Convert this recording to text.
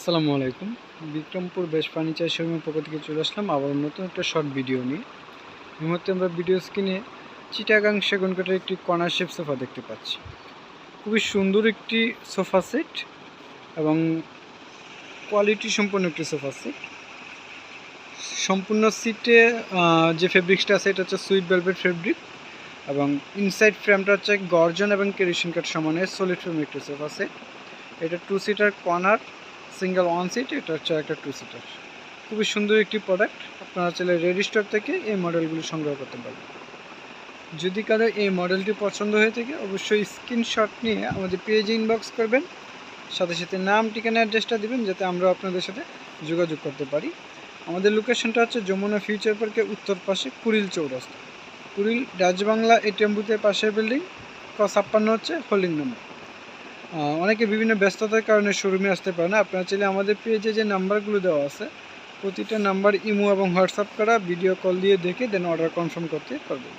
আসসালামু আলাইকুম। বিক্রমপুর বেশ ফার্নিচার শোরুমের পক্ষ থেকে চলে আসলাম আবার নতুন একটা শর্ট ভিডিও নিয়ে। এই মুহূর্তে আমরা ভিডিও স্ক্রিনে চিটাগাং সেগুন কাঠের একটি কর্নার শেপ সোফা দেখতে পাচ্ছি। খুবই সুন্দর একটি সোফা সেট এবং কোয়ালিটি সম্পন্ন একটি সোফা সেট। সম্পূর্ণ সিটে যে ফেব্রিক্সটা আছে এটা হচ্ছে সুইট ভেলভেট ফেব্রিক এবং ইনসাইড ফ্রেমটা হচ্ছে গর্জন এবং কেরোসিন কাঠ সমানের সলিড ফ্রেম একটি সোফা সেট। এটা two seater corner single one seat এটা হচ্ছে একটা টু সিটার খুবই সুন্দর একটি প্রোডাক্ট আপনারা চাইলে রেডি স্টোর থেকে এই মডেলগুলি সংগ্রহ করতে পারবেন। যদি কারও এই মডেলটি পছন্দ হয়ে থাকে, অবশ্যই স্ক্রিনশট নিয়ে আমাদের পেজে ইনবক্স করবেন। সাথে সাথে নাম, ঠিকানা অ্যাড্রেসটা দিবেন, যাতে আমরা আপনাদের সাথে যোগাযোগ করতে পারি। আমাদের লোকেশনটা হচ্ছে যমুনা ফিউচার পার্কের উত্তর পাশে কুড়িল চৌরাস্তা। কুড়িল ডাচ বাংলা এটিএম বুথের পাশের বিল্ডিং ক ছাপ্পান্ন হচ্ছে হোল্ডিং নম্বর অনেকে বিভিন্ন ব্যস্ততার কারণে শোরুমে আসতে পারে না। আপনারা চাইলে আমাদের পেজে যে নাম্বারগুলো দেওয়া আছে, প্রতিটা নাম্বার ইমো এবং হোয়াটসঅ্যাপ করা, ভিডিও কল দিয়ে দেখে দেন অর্ডার কনফার্ম করতে পারবেন।